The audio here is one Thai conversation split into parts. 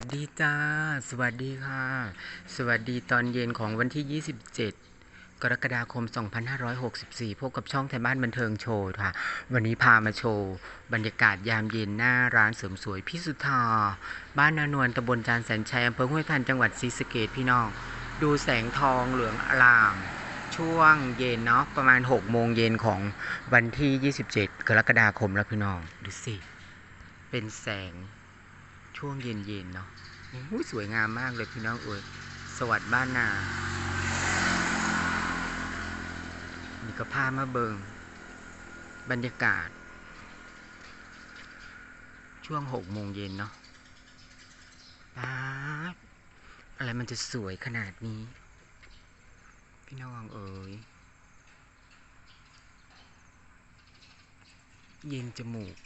สวัสดีจ้า สวัสดีค่ะ สวัสดีตอนเย็นของวันที่ 27 กรกฎาคม 2564 พบกับช่องไทยบ้านบันเทิงโชว์ค่ะ วันนี้พามาโชว์ บรรยากาศยามเย็นหน้าร้านเสริมสวยพิสุทธา บ้านนานวลตำบลจานแสนชัยอำเภอห้วยทันจังหวัดศรีสะเกดพี่น้อง ดูแสงทองเหลืองอลาม ช่วงเย็นเนาะประมาณ 6 โมงเย็นของวันที่ 27 กรกฎาคมแล้วพี่น้อง ดูสิ เป็นแสง ช่วงเย็นๆเนาะสวยงามมากเลยพี่น้องเอ๋ยสวัสดิ์บ้านนานี่ก็พามาเบิงบรรยากาศ ช่วงหกโมงเย็นเนาะป๊าอะไรมันจะสวยขนาดนี้ พี่น้องเอ๋ยเย็นจมูก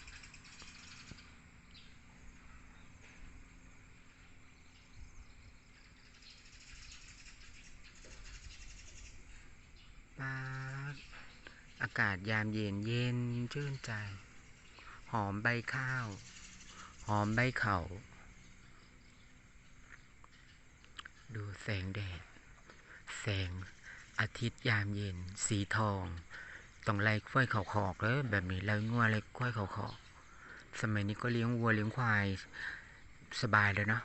ป๊าด อากาศยามเย็นเย็นชื่นใจ หอมใบข้าว หอมใบเขา่า ดูแสงแดด แสงอาทิตย์ยามเย็น สีทองต้องไล่ควายเขาขอกเลยแบบนี้ไล่งัวไล่ควายเขาขอกสมัยนี้ก็เลี้ยงวัวเลี้ยงควายสบายเลยเนาะ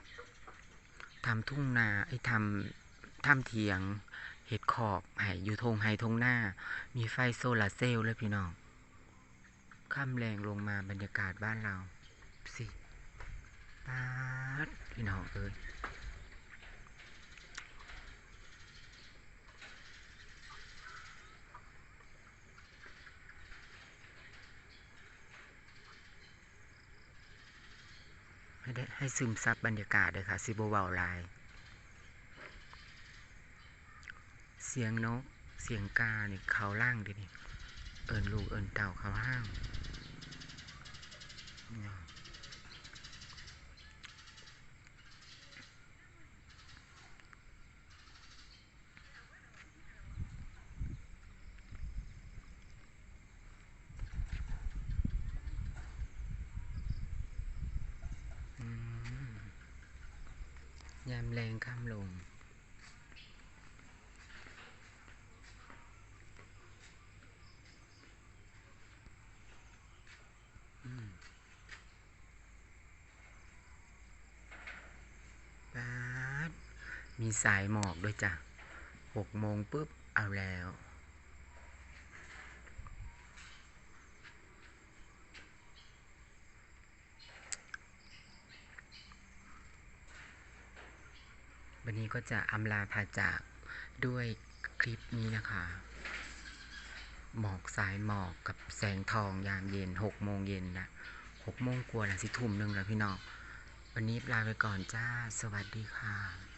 ทำทุ่งนาไอ้ทำทำเถียง เห็ดขอกไห่อยู่ทงไห่ทงหน้า มีไฟโซลาร์เซลล์เลยพี่น้องข้ามแรงลงมาบรรยากาศบ้านเรา สิป๊าดพี่น้องเอ้ยให้ซึมซับบรรยากาศเลยค่ะซิโบเบาลาย เสียงนก เสียงกาเนี่ยเขาล่างดินี่เอินลูกเอินเต่าเขาห้างยามแรงข้ามลง ป๊าด มีสายหมอกด้วยจ้ะหกโมงปุ๊บ เอาแล้ว วันนี้ก็จะอำลาพาจากด้วยคลิปนี้นะคะ หมอกสายหมอกกับแสงทองยามเย็นหกโมงเย็นนะหกโมงกว่าละสิทุ่มหนึ่งแล้วพี่น้อง วันนี้ลาไปก่อนจ้า สวัสดีค่ะ